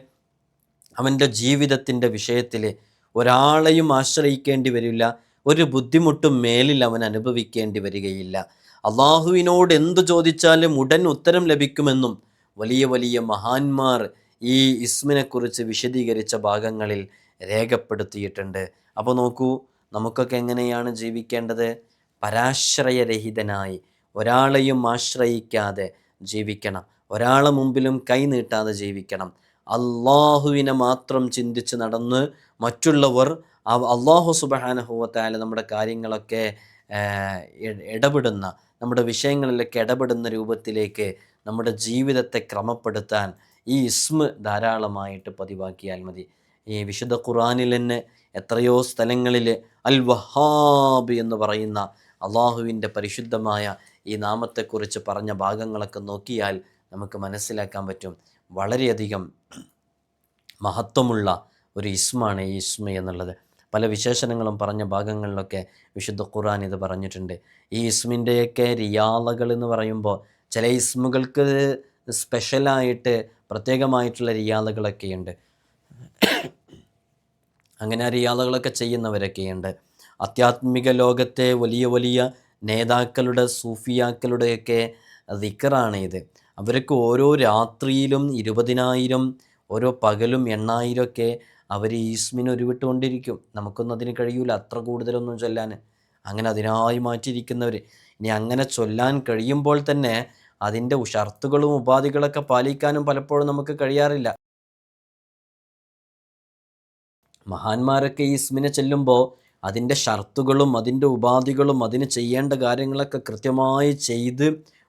അവന്റെ ജീവിതത്തിന്റെ വിഷയത്തിൽ ഒരാളെയും ആശ്രയിക്കേണ്ടി വരില്ല. ഒരു ബുദ്ധിമുട്ടും മേലിൽ അവൻ അനുഭവിക്കേണ്ടി വരികയില്ല. അള്ളാഹുവിനോട് എന്തു ചോദിച്ചാലും ഉടൻ ഉത്തരം ലഭിക്കുമെന്നും വലിയ വലിയ മഹാന്മാർ ഈ ഇസ്മിനെക്കുറിച്ച് വിശദീകരിച്ച ഭാഗങ്ങളിൽ രേഖപ്പെടുത്തിയിട്ടുണ്ട്. അപ്പോൾ നോക്കൂ നമുക്കൊക്കെ എങ്ങനെയാണ് ജീവിക്കേണ്ടത്? പരാശ്രയരഹിതനായി ഒരാളെയും ആശ്രയിക്കാതെ ജീവിക്കണം ഒരാളെ മുമ്പിലും കൈ നീട്ടാതെ ജീവിക്കണം. അള്ളാഹുവിനെ മാത്രം ചിന്തിച്ച് നടന്ന് മറ്റുള്ളവർ അള്ളാഹു സുബഹാനഹുവത്തായ നമ്മുടെ കാര്യങ്ങളൊക്കെ ഇടപെടുന്ന നമ്മുടെ വിഷയങ്ങളിലൊക്കെ ഇടപെടുന്ന രൂപത്തിലേക്ക് നമ്മുടെ ജീവിതത്തെ ക്രമപ്പെടുത്താൻ ഈ ഇസ്മ ധാരാളമായിട്ട് പതിവാക്കിയാൽ മതി. ഈ വിശുദ്ധ ഖുറാനിൽ തന്നെ എത്രയോ സ്ഥലങ്ങളിൽ അൽ വഹാബ് എന്ന് പറയുന്ന അള്ളാഹുവിന്റെ പരിശുദ്ധമായ ഈ നാമത്തെക്കുറിച്ച് പറഞ്ഞ ഭാഗങ്ങളൊക്കെ നോക്കിയാൽ നമുക്ക് മനസ്സിലാക്കാൻ പറ്റും. വളരെയധികം മഹത്വമുള്ള ഒരു ഇസ്മാണ് ഈ ഇസ്മ എന്നുള്ളത്. പല വിശേഷണങ്ങളും പറഞ്ഞ ഭാഗങ്ങളിലൊക്കെ വിശുദ്ധ ഖുർആൻ ഇത് പറഞ്ഞിട്ടുണ്ട്. ഈ ഇസ്മിന്റെയൊക്കെ റിയാലകൾ എന്ന് പറയുമ്പോൾ ചില ഇസ്മുകൾക്ക് സ്പെഷ്യലായിട്ട് പ്രത്യേകമായിട്ടുള്ള റിയാലകളൊക്കെയുണ്ട് അങ്ങനെ റിയാലകളൊക്കെ ചെയ്യുന്നവരൊക്കെയുണ്ട്. ആധ്യാത്മിക ലോകത്തെ വലിയ വലിയ നേതാക്കളുടെ സൂഫിയാക്കളുടെയൊക്കെ ദിക്കറാണ് ഇത്. അവർക്ക് ഓരോ രാത്രിയിലും ഇരുപതിനായിരം ഓരോ പകലും എണ്ണായിരം ഒക്കെ അവർ ഈസ്മിന് ഉരുവിട്ടുകൊണ്ടിരിക്കും നമുക്കൊന്നും അതിന് കഴിയൂല. അത്ര കൂടുതലൊന്നും ചൊല്ലാൻ. അങ്ങനെ അതിനായി മാറ്റിയിരിക്കുന്നവർ ഇനി അങ്ങനെ ചൊല്ലാൻ കഴിയുമ്പോൾ തന്നെ അതിന്റെ ഷർത്തുകളും ഉപാധികളൊക്കെ പാലിക്കാനും പലപ്പോഴും നമുക്ക് കഴിയാറില്ല. മഹാന്മാരൊക്കെ ഈസ്മിനെ ചെല്ലുമ്പോൾ അതിന്റെ ഷർത്തുകളും അതിന്റെ ഉപാധികളും അതിന് ചെയ്യേണ്ട കാര്യങ്ങളൊക്കെ കൃത്യമായി ചെയ്ത്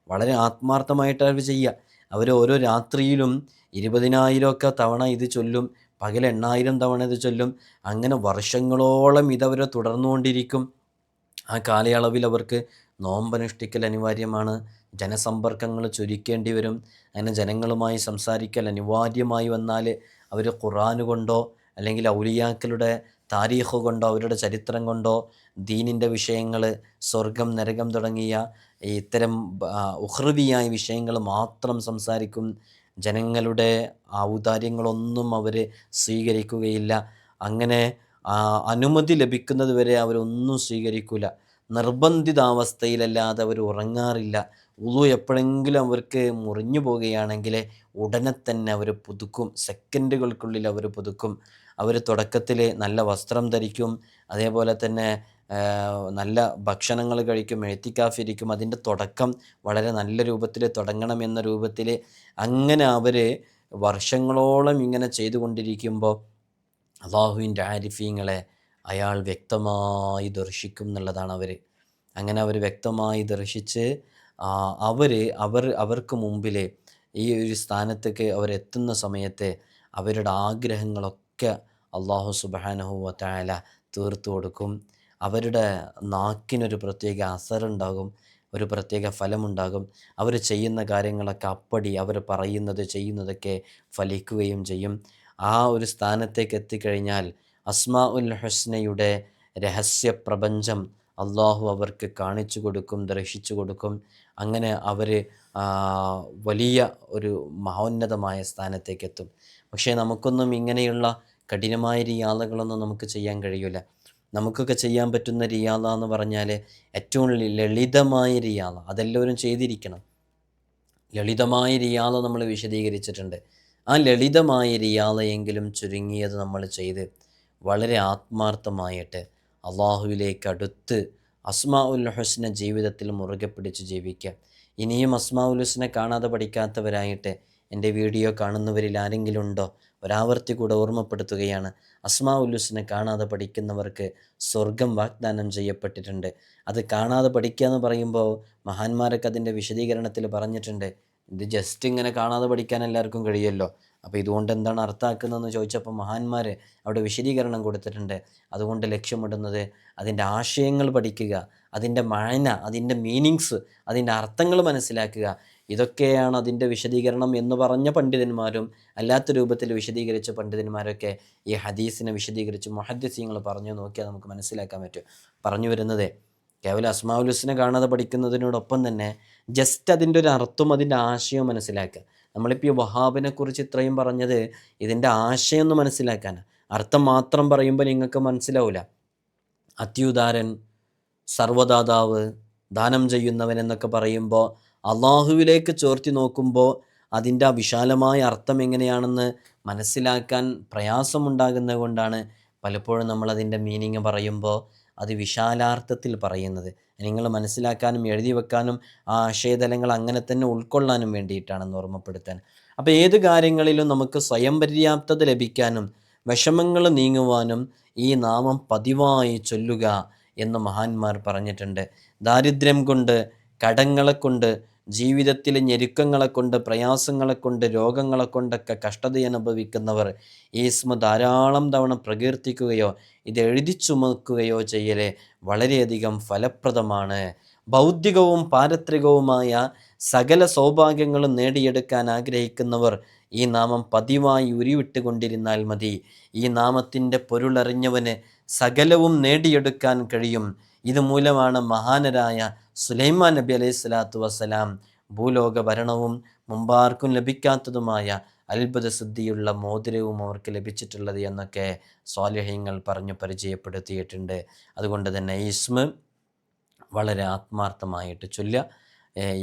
വളരെ ആത്മാർത്ഥമായിട്ട് അവർ ചെയ്യുക. അവർ ഓരോ രാത്രിയിലും ഇരുപതിനായിരമൊക്കെ തവണ ഇത് ചൊല്ലും. പകൽ എണ്ണായിരം തവണ ഇത് ചൊല്ലും. അങ്ങനെ വർഷങ്ങളോളം ഇതവരെ തുടർന്നുകൊണ്ടിരിക്കും. ആ കാലയളവിൽ അവർക്ക് നോമ്പനുഷ്ഠിക്കൽ അനിവാര്യമാണ്. ജനസമ്പർക്കങ്ങൾ ചുരുക്കേണ്ടി വരും. അങ്ങനെ ജനങ്ങളുമായി സംസാരിക്കൽ അനിവാര്യമായി വന്നാൽ അവർ ഖുറാൻ കൊണ്ടോ അല്ലെങ്കിൽ ഔലിയാക്കളുടെ താരീഖ് കൊണ്ടോ അവരുടെ ചരിത്രം കൊണ്ടോ ദീനിന്റെ വിഷയങ്ങൾ സ്വർഗം നരകം തുടങ്ങിയ ഇത്തരം ഉഹൃവിയായ വിഷയങ്ങൾ മാത്രം സംസാരിക്കും. ജനങ്ങളുടെ ഔദാര്യങ്ങളൊന്നും അവർ സ്വീകരിക്കുകയില്ല. അങ്ങനെ അനുമതി ലഭിക്കുന്നത് വരെ അവരൊന്നും സ്വീകരിക്കില്ല നിർബന്ധിതാവസ്ഥയിലല്ലാതെ അവർ ഉറങ്ങാറില്ല. ഉളു എപ്പോഴെങ്കിലും അവർക്ക് മുറിഞ്ഞു പോവുകയാണെങ്കിൽ ഉടനെ തന്നെ അവർ പുതുക്കും. സെക്കൻഡുകൾക്കുള്ളിൽ അവർ പുതുക്കും. അവർ തുടക്കത്തിൽ നല്ല വസ്ത്രം ധരിക്കും. അതേപോലെ തന്നെ നല്ല ഭക്ഷണങ്ങൾ കഴിക്കും എഴുത്തിക്കാഫിരിക്കും അതിന്റെ തുടക്കം വളരെ നല്ല രൂപത്തിൽ തുടങ്ങണം എന്ന രൂപത്തിൽ അങ്ങനെ അവർ വർഷങ്ങളോളം ഇങ്ങനെ ചെയ്തുകൊണ്ടിരിക്കുമ്പോൾ അള്ളാഹുവിന്റെ ആരിഫീങ്ങളെ അയാൾ വ്യക്തമായി ദർശിക്കും എന്നുള്ളതാണ് അവർ. അങ്ങനെ അവർ വ്യക്തമായി ദർശിച്ച് അവർ അവർ അവർക്ക് മുമ്പിൽ ഈ ഒരു സ്ഥാനത്തേക്ക് അവരെത്തുന്ന സമയത്ത് അവരുടെ ആഗ്രഹങ്ങളൊക്കെ അള്ളാഹു സുബാനഹുവ വാല തീർത്തു കൊടുക്കും. അവരുടെ നാക്കിനൊരു പ്രത്യേക അസറുണ്ടാകും ഒരു പ്രത്യേക ഫലമുണ്ടാകും. അവർ ചെയ്യുന്ന കാര്യങ്ങളൊക്കെ അപ്പടി അവർ പറയുന്നത് ചെയ്യുന്നതൊക്കെ ഫലിക്കുകയും ചെയ്യും. ആ ഒരു സ്ഥാനത്തേക്ക് എത്തിക്കഴിഞ്ഞാൽ അസ്മാ ഉൽ ഹസ്നയുടെ രഹസ്യ പ്രപഞ്ചം അള്ളാഹു അവർക്ക് കാണിച്ചു കൊടുക്കും ദർശിച്ചു കൊടുക്കും. അങ്ങനെ അവർ വലിയ ഒരു മഹോന്നതമായ സ്ഥാനത്തേക്കെത്തും പക്ഷേ നമുക്കൊന്നും ഇങ്ങനെയുള്ള കഠിനമായ റിയാദകളൊന്നും നമുക്ക് ചെയ്യാൻ കഴിയില്ല നമുക്കൊക്കെ ചെയ്യാൻ പറ്റുന്ന റിയാദ എന്ന് പറഞ്ഞാൽ ഏറ്റവും ലളിതമായ റിയാദ. അതെല്ലാവരും ചെയ്തിരിക്കണം. ലളിതമായ റിയാദ നമ്മൾ വിശദീകരിച്ചിട്ടുണ്ട്. ആ ലളിതമായ റിയാദയെങ്കിലും ചുരുങ്ങിയത് നമ്മൾ ചെയ്ത് വളരെ ആത്മാർത്ഥമായിട്ട് അള്ളാഹുവിലേക്ക് അടുത്ത് അസ്മാ ഉൽ ഹുസ്ന ജീവിതത്തിൽ മുറുകെ പിടിച്ച് ജീവിക്കുക. ഇനിയും അസ്മാ ഉൽ ഹുസ്നെ കാണാതെ പഠിക്കാത്തവരായിട്ട് എന്റെ വീഡിയോ കാണുന്നവരിൽ ആരെങ്കിലും ഉണ്ടോ ഒരാവർത്തി കൂടെ ഓർമ്മപ്പെടുത്തുകയാണ്. അസ്മാ ഉല്ലുസിനെ കാണാതെ പഠിക്കുന്നവർക്ക് സ്വർഗം വാഗ്ദാനം ചെയ്യപ്പെട്ടിട്ടുണ്ട്. അത് കാണാതെ പഠിക്കുക എന്ന് പറയുമ്പോൾ മഹാന്മാരൊക്കെ അതിന്റെ വിശദീകരണത്തിൽ പറഞ്ഞിട്ടുണ്ട്. ഇത് ജസ്റ്റ് ഇങ്ങനെ കാണാതെ പഠിക്കാൻ എല്ലാവർക്കും കഴിയുമല്ലോ. അപ്പോൾ ഇതുകൊണ്ട് എന്താണ് അർത്ഥമാക്കുന്നതെന്ന് ചോദിച്ചപ്പോൾ മഹാന്മാർ അവിടെ വിശദീകരണം കൊടുത്തിട്ടുണ്ട്. അതുകൊണ്ട് ലക്ഷ്യമിടുന്നത് അതിന്റെ ആശയങ്ങൾ പഠിക്കുക അതിന്റെ മഴന അതിന്റെ മീനിങ്സ് അതിന്റെ അർത്ഥങ്ങൾ മനസ്സിലാക്കുക ഇതൊക്കെയാണ് അതിന്റെ വിശദീകരണം എന്ന് പറഞ്ഞ പണ്ഡിതന്മാരും അല്ലാത്ത രൂപത്തിൽ വിശദീകരിച്ച പണ്ഡിതന്മാരൊക്കെ ഈ ഹദീസിനെ വിശദീകരിച്ച് മൊഹദ്സിങ്ങൾ പറഞ്ഞു നോക്കിയാൽ നമുക്ക് മനസ്സിലാക്കാൻ പറ്റും. പറഞ്ഞു വരുന്നത് കേവലം അസ്മാവുലുസിനെ കാണാതെ പഠിക്കുന്നതിനോടൊപ്പം തന്നെ ജസ്റ്റ് അതിന്റെ ഒരു അർത്ഥവും അതിന്റെ ആശയവും മനസ്സിലാക്കുക. നമ്മളിപ്പോൾ ഈ വഹാബിനെ കുറിച്ച് ഇത്രയും പറഞ്ഞത് ഇതിന്റെ ആശയം ഒന്ന് മനസ്സിലാക്കാനാണ് അർത്ഥം മാത്രം പറയുമ്പോൾ നിങ്ങൾക്ക് മനസ്സിലാവില്ല. അത്യുദാരൻ സർവദാതാവ് ദാനം ചെയ്യുന്നവൻ എന്നൊക്കെ പറയുമ്പോൾ അള്ളാഹുവിലേക്ക് ചോർത്തി നോക്കുമ്പോൾ അതിന്റെ ആ വിശാലമായ അർത്ഥം എങ്ങനെയാണെന്ന് മനസ്സിലാക്കാൻ പ്രയാസമുണ്ടാകുന്നത് കൊണ്ടാണ് പലപ്പോഴും നമ്മളതിന്റെ മീനിങ് പറയുമ്പോൾ അത് വിശാലാർത്ഥത്തിൽ പറയുന്നത്. നിങ്ങൾ മനസ്സിലാക്കാനും എഴുതി വെക്കാനും ആ ആശയതലങ്ങൾ അങ്ങനെ തന്നെ ഉൾക്കൊള്ളാനും വേണ്ടിയിട്ടാണെന്ന് ഓർമ്മപ്പെടുത്താൻ. അപ്പോൾ ഏത് കാര്യങ്ങളിലും നമുക്ക് സ്വയം പര്യാപ്തത ലഭിക്കാനും വിഷമങ്ങൾ നീങ്ങുവാനും ഈ നാമം പതിവായി ചൊല്ലുക എന്ന് മഹാന്മാർ പറഞ്ഞിട്ടുണ്ട്. ദാരിദ്ര്യം കൊണ്ട് കടങ്ങളെ കൊണ്ട് ജീവിതത്തിലെ ഞെരുക്കങ്ങളെ കൊണ്ട് പ്രയാസങ്ങളെ കൊണ്ട് രോഗങ്ങളെ കൊണ്ടൊക്കെ കഷ്ടത അനുഭവിക്കുന്നവർ ഈ സ്മ ധാരാളം തവണ പ്രകീർത്തിക്കുകയോ ഇത് എഴുതി ചുമക്കുകയോ ചെയ്യൽ വളരെയധികം ഫലപ്രദമാണ്. ഭൗതികവും പാരത്രികവുമായ സകല സൗഭാഗ്യങ്ങളും നേടിയെടുക്കാൻ ആഗ്രഹിക്കുന്നവർ ഈ നാമം പതിവായി ഉരുവിട്ടുകൊണ്ടിരുന്നാൽ മതി. ഈ നാമത്തിന്റെ പൊരുളറിഞ്ഞവന് സകലവും നേടിയെടുക്കാൻ കഴിയും. ഇതുമൂലമാണ് മഹാനരായ സുലൈമാൻ നബി അലൈഹി സ്വലാത്തു വസ്സലാം ഭൂലോക ഭരണവും മുമ്പാർക്കും ലഭിക്കാത്തതുമായ അത്ഭുത സിദ്ധിയുള്ള മോതിരവും അവർക്ക് ലഭിച്ചിട്ടുള്ളത് എന്നൊക്കെ സ്വാലിഹ്യങ്ങൾ പറഞ്ഞു പരിചയപ്പെടുത്തിയിട്ടുണ്ട്. അതുകൊണ്ട് തന്നെ ഇസ്മ വളരെ ആത്മാർത്ഥമായിട്ട് ചൊല്ല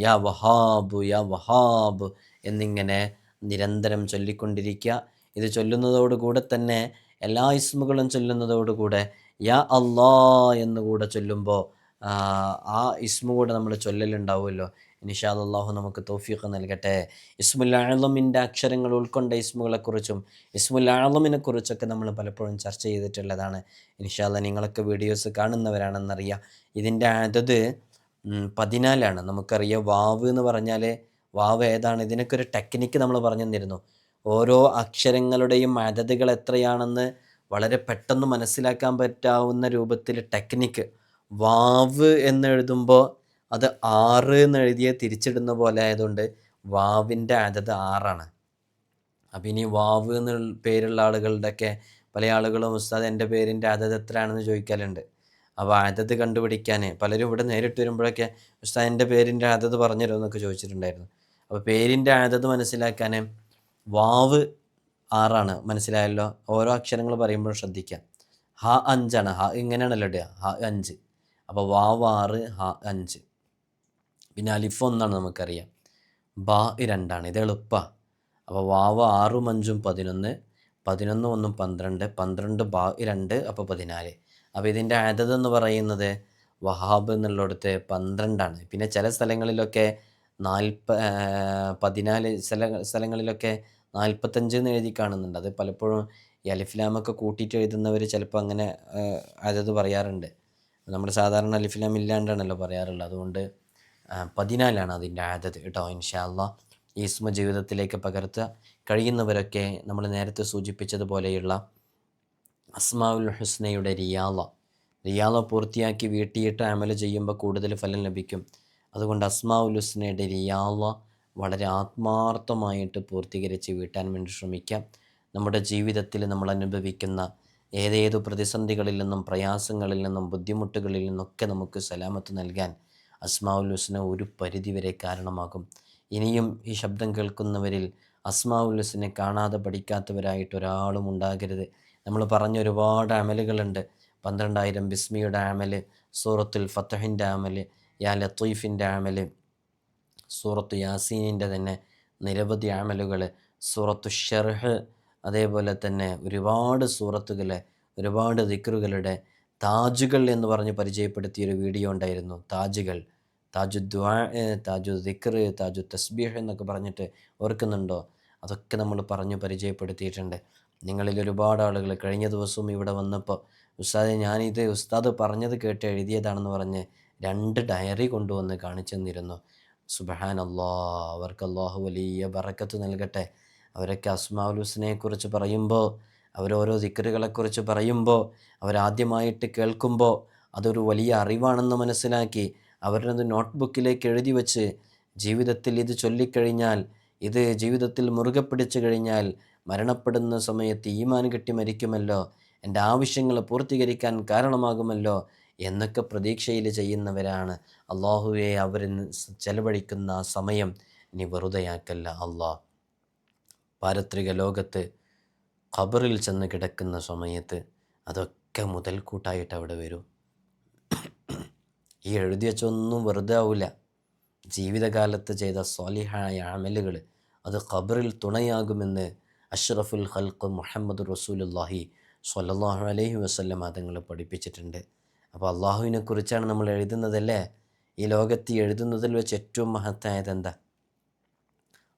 യാ വഹാബ് യാ വഹാബ് എന്നിങ്ങനെ നിരന്തരം ചൊല്ലിക്കൊണ്ടിരിക്കുക. ഇത് ചൊല്ലുന്നതോടുകൂടെ തന്നെ എല്ലാ ഇസ്മുകളും ചൊല്ലുന്നതോടുകൂടെ യാ അള്ളാ എന്നുകൂടെ ചൊല്ലുമ്പോൾ ആ ഇസ്മു കൂടെ നമ്മൾ ചൊല്ലലുണ്ടാവുമല്ലോ. നിഷാദ് അള്ളാഹു നമുക്ക് തൗഫീഖ് നൽകട്ടെ. ഇസ്മുൽ അക്ഷരങ്ങൾ ഉൾക്കൊണ്ട ഇസ്മുകളെക്കുറിച്ചും ഇസ്മുൽ ആളമിനെ കുറിച്ചൊക്കെ നമ്മൾ പലപ്പോഴും ചർച്ച ചെയ്തിട്ടുള്ളതാണ്. നിഷാദ നിങ്ങളൊക്കെ വീഡിയോസ് കാണുന്നവരാണെന്നറിയാം. ഇതിന്റെ അതത് പതിനാലാണ്. നമുക്കറിയാം വാവ് എന്ന് പറഞ്ഞാൽ വാവ് ഏതാണ്? ഇതിനൊക്കെ ഒരു ടെക്നിക്ക് നമ്മൾ പറഞ്ഞു തന്നിരുന്നു ഓരോ അക്ഷരങ്ങളുടെയും അതതുകൾ എത്രയാണെന്ന് വളരെ പെട്ടെന്ന് മനസ്സിലാക്കാൻ പറ്റാവുന്ന രൂപത്തിൽ ടെക്നിക്ക്. വാവ് എന്നെഴുതുമ്പോൾ അത് ആറ് എന്ന് തിരിച്ചിടുന്ന പോലെ ആയതുകൊണ്ട് വാവിന്റെ അതത് ആറാണ്. അപ്പം ഇനി വാവ് എന്ന പേരുള്ള ആളുകളുടെയൊക്കെ പല ആളുകളും ഉസ്താദ് എന്റെ പേരിന്റെ അതത് എത്രയാണെന്ന് ചോദിക്കലുണ്ട്. അപ്പോൾ അതത് കണ്ടുപിടിക്കാൻ പലരും ഇവിടെ നേരിട്ട് വരുമ്പോഴൊക്കെ ഉസ്താദ് എന്റെ പേരിന്റെ അതത് പറഞ്ഞുതരുമോ എന്നൊക്കെ ചോദിച്ചിട്ടുണ്ടായിരുന്നു. അപ്പോൾ പേരിന്റെ അതത് മനസ്സിലാക്കാൻ വാവ് ആറാണ് മനസ്സിലായല്ലോ? ഓരോ അക്ഷരങ്ങൾ പറയുമ്പോൾ ശ്രദ്ധിക്കാം. ഹ അഞ്ചാണ്. ഹ ഇങ്ങനെയാണല്ലോ ഇടുക. ഹ അഞ്ച്. അപ്പോൾ വാവ് ആറ് ഹ അഞ്ച്. പിന്നെ അലിഫ് ഒന്നാണ് നമുക്കറിയാം. ബാ രണ്ടാണ്. ഇത് എളുപ്പമാണ് അപ്പോൾ വാവ് ആറും അഞ്ചും പതിനൊന്ന്. പതിനൊന്ന് ഒന്നും പന്ത്രണ്ട്. പന്ത്രണ്ട് ബാ രണ്ട് അപ്പോൾ പതിനാല്. അപ്പോൾ ഇതിന്റെ അതത് എന്ന് പറയുന്നത് വഹാബ് എന്നുള്ളിടത്ത് പന്ത്രണ്ടാണ്. പിന്നെ ചില സ്ഥലങ്ങളിലൊക്കെ നാൽപ്പ പതിനാല് ചില സ്ഥലങ്ങളിലൊക്കെ നാൽപ്പത്തഞ്ച് എന്ന് എഴുതി കാണുന്നുണ്ട്. അത് പലപ്പോഴും ഈ അലിഫ്ലാമൊക്കെ കൂട്ടിയിട്ട് എഴുതുന്നവർ ചിലപ്പോൾ അങ്ങനെ അതത് പറയാറുണ്ട്. നമ്മൾ സാധാരണ അലിഫിലാം ഇല്ലാണ്ടാണല്ലോ പറയാറുള്ളത്. അതുകൊണ്ട് പതിനാലാണ് അതിന്റെ ആദത് കേട്ടോ ഇൻഷാല്ല ഈസ്മ ജീവിതത്തിലേക്ക് പകർത്തുക. കഴിയുന്നവരൊക്കെ നമ്മൾ നേരത്തെ സൂചിപ്പിച്ചതുപോലെയുള്ള അസ്മാവുൽ ഹുസ്നയുടെ റിയാല റിയാല പൂർത്തിയാക്കി വീട്ടിയിട്ട് അമൽ ചെയ്യുമ്പോൾ കൂടുതൽ ഫലം ലഭിക്കും. അതുകൊണ്ട് അസ്മാവുൽ ഹുസ്നയുടെ റിയാല വളരെ ആത്മാർത്ഥമായിട്ട് പൂർത്തീകരിച്ച് വീട്ടാൻ വേണ്ടി ശ്രമിക്കാം. നമ്മുടെ ജീവിതത്തിൽ നമ്മൾ അനുഭവിക്കുന്ന ഏതേതു പ്രതിസന്ധികളിൽ നിന്നും പ്രയാസങ്ങളിൽ നിന്നും ബുദ്ധിമുട്ടുകളിൽ നിന്നൊക്കെ നമുക്ക് സലാമത്ത് നൽകാൻ അസ്മാവുൽ ഹുസ്ന ഒരു പരിധിവരെ കാരണമാകും. ഇനിയും ഈ ശബ്ദം കേൾക്കുന്നവരിൽ അസ്മാവുൽ ഹുസ്നെ കാണാതെ പഠിക്കാത്തവരായിട്ട് ഒരാളും ഉണ്ടാകരുത്. നമ്മൾ പറഞ്ഞ ഒരുപാട് അമലുകളുണ്ട്. പന്ത്രണ്ടായിരം ബിസ്മിയുടെ അമൽ സൂറത്തുൽ ഫത്തഹിന്റെ അമൽ യാ ലത്തീഫിന്റെ അമൽ സൂറത്തു യാസീനിന്റെ തന്നെ നിരവധി അമലുകൾ സൂറത്തു ഷെർഹ് അതേപോലെ തന്നെ ഒരുപാട് സൂറത്തുകൾ ഒരുപാട് ദിക്റുകളുടെ താജുകൾ എന്ന് പറഞ്ഞ് പരിചയപ്പെടുത്തിയൊരു വീഡിയോ ഉണ്ടായിരുന്നു. താജുകൾ. താജു ദ്വാ താജു ദിക്ർ താജു തസ്ബീഹ് എന്നൊക്കെ പറഞ്ഞിട്ട് ഓർക്കുന്നുണ്ടോ? അതൊക്കെ നമ്മൾ പറഞ്ഞു പരിചയപ്പെടുത്തിയിട്ടുണ്ട്. നിങ്ങളിൽ ഒരുപാട് ആളുകൾ കഴിഞ്ഞ ദിവസവും ഇവിടെ വന്നപ്പോൾ ഉസ്താദെ ഞാനിത് ഉസ്താദ് പറഞ്ഞത് കേട്ട് എഴുതിയതാണെന്ന് പറഞ്ഞ് രണ്ട് ഡയറി കൊണ്ടുവന്ന് കാണിച്ചു തന്നിരുന്നു സുബഹാൻ അള്ളാഹ് അവർക്ക് അള്ളാഹു വലിയ ബറക്കത്ത് നൽകട്ടെ. അവരൊക്കെ അസ്മാഉൽ കുറിച്ച് പറയുമ്പോൾ അവരോരോ ദിക്കറുകളെക്കുറിച്ച് പറയുമ്പോൾ അവരാദ്യമായിട്ട് കേൾക്കുമ്പോൾ അതൊരു വലിയ അറിവാണെന്ന് മനസ്സിലാക്കി അവരത് നോട്ട്ബുക്കിലേക്ക് എഴുതി വച്ച് ജീവിതത്തിൽ ഇത് ചൊല്ലിക്കഴിഞ്ഞാൽ ഇത് ജീവിതത്തിൽ മുറുകെ പിടിച്ചു കഴിഞ്ഞാൽ മരണപ്പെടുന്ന സമയത്ത് ഈമാൻ കെട്ടി മരിക്കുമല്ലോ എന്റെ ആവശ്യങ്ങൾ പൂർത്തീകരിക്കാൻ കാരണമാകുമല്ലോ എന്നൊക്കെ പ്രതീക്ഷയിൽ ചെയ്യുന്നവരാണ്. അള്ളാഹുവെ അവർ ചെലവഴിക്കുന്ന സമയം ഇനി വെറുതെയാക്കല്ല. അള്ളാഹ് പാരത്രിക ലോകത്ത് ഖബറിൽ ചെന്ന് കിടക്കുന്ന സമയത്ത് അതൊക്കെ മുതൽക്കൂട്ടായിട്ട് അവിടെ വരും. ഈ എഴുതി വെച്ചൊന്നും വെറുതെ ആവില്ല ജീവിതകാലത്ത് ചെയ്ത സ്വാലിഹായ അമലുകൾ അത് ഖബറിൽ തുണയാകുമെന്ന് അഷ്റഫുൽ ഖൽക്ക് മുഹമ്മദ് റസൂലുല്ലാഹി സ്വല്ലല്ലാഹു അലൈഹി വസല്ലം അതങ്ങൾ പഠിപ്പിച്ചിട്ടുണ്ട്. അപ്പോൾ അള്ളാഹുവിനെ കുറിച്ചാണ് നമ്മൾ എഴുതുന്നതല്ലേ? ഈ ലോകത്ത് എഴുതുന്നതിൽ വെച്ച് ഏറ്റവും മഹത്തായത് എന്താ?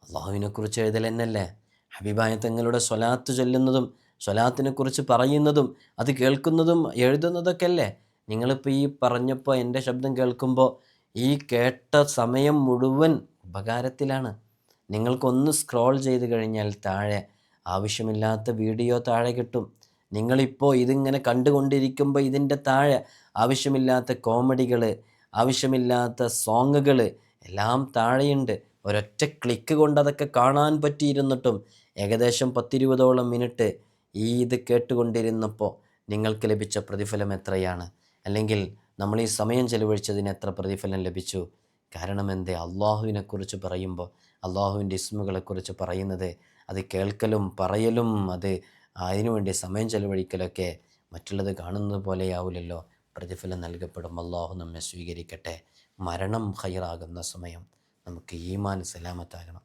അള്ളാഹുവിനെക്കുറിച്ച് എഴുതൽ തന്നെയല്ലേ? ഹബീബായ തങ്ങളുടെ സ്വലാത്ത് ചൊല്ലുന്നതും സ്വലാത്തിനെക്കുറിച്ച് പറയുന്നതും അത് കേൾക്കുന്നതും എഴുതുന്നതൊക്കെ അല്ലേ നിങ്ങളിപ്പോൾ ഈ പറഞ്ഞപ്പോൾ എന്റെ ശബ്ദം കേൾക്കുമ്പോൾ ഈ കേട്ട സമയം മുഴുവൻ ഉപകാരത്തിലാണ്. നിങ്ങൾക്കൊന്ന് സ്ക്രോൾ ചെയ്ത് കഴിഞ്ഞാൽ താഴെ ആവശ്യമില്ലാത്ത വീഡിയോ താഴെ കിട്ടും. നിങ്ങളിപ്പോൾ ഇതിങ്ങനെ കണ്ടുകൊണ്ടിരിക്കുമ്പോൾ ഇതിന്റെ താഴെ ആവശ്യമില്ലാത്ത കോമഡികൾ ആവശ്യമില്ലാത്ത സോങ്ങുകൾ എല്ലാം താഴെയുണ്ട്. ഒരൊറ്റ ക്ലിക്ക് കൊണ്ട് അതൊക്കെ കാണാൻ പറ്റിയിരുന്നിട്ടും ഏകദേശം പത്തിരുപതോളം മിനിറ്റ് ഈ ഇത് കേട്ടുകൊണ്ടിരുന്നപ്പോൾ നിങ്ങൾക്ക് ലഭിച്ച പ്രതിഫലം എത്രയാണ്? അല്ലെങ്കിൽ നമ്മൾ ഈ സമയം ചെലവഴിച്ചതിന് എത്ര പ്രതിഫലം ലഭിച്ചു? കാരണം എന്തേ? അള്ളാഹുവിനെക്കുറിച്ച് പറയുമ്പോൾ അള്ളാഹുവിന്റെ ഇസ്മുകളെക്കുറിച്ച് പറയുന്നത് അത് കേൾക്കലും പറയലും അത് അതിനുവേണ്ടി സമയം ചെലവഴിക്കലൊക്കെ മറ്റുള്ളത് കാണുന്നത് പോലെയാവില്ലല്ലോ. പ്രതിഫലം നൽകപ്പെടും. അള്ളാഹു നമ്മെ സ്വീകരിക്കട്ടെ. മരണം ഹൈറാകുന്ന സമയം. നമുക്ക് ഈമാൻ സലാമത്താകണം.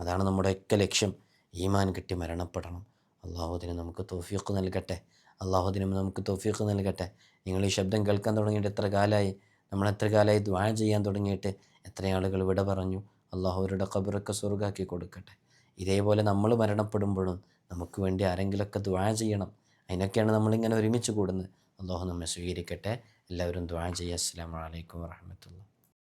അതാണ് നമ്മുടെയൊക്കെ ലക്ഷ്യം. ഈമാൻ കിട്ടി മരണപ്പെടണം. അള്ളാഹുദിന് നമുക്ക് തോഫീഖ് നൽകട്ടെ. അള്ളാഹുദിനും നമുക്ക് തോഫീഖ് നൽകട്ടെ. നിങ്ങൾ ഈ ശബ്ദം കേൾക്കാൻ തുടങ്ങിയിട്ട് എത്ര കാലമായി നമ്മൾ എത്ര കാലമായി ദ്വാ ചെയ്യാൻ തുടങ്ങിയിട്ട്? എത്ര ആളുകൾ വിട പറഞ്ഞു? അള്ളാഹു അവരുടെ കബറൊക്കെ സ്വർഗാക്കി കൊടുക്കട്ടെ. ഇതേപോലെ നമ്മൾ മരണപ്പെടുമ്പോഴും നമുക്ക് വേണ്ടി ആരെങ്കിലുമൊക്കെ ദ്വാ ചെയ്യണം. അതിനൊക്കെയാണ് നമ്മളിങ്ങനെ ഒരുമിച്ച് കൂടുന്നത്. അള്ളാഹു നമ്മെ സ്വീകരിക്കട്ടെ. എല്ലാവരും ദ്വാ ചെയ്യുക. അസ്സാം വലൈക്കും വാഹമത്തുള്ള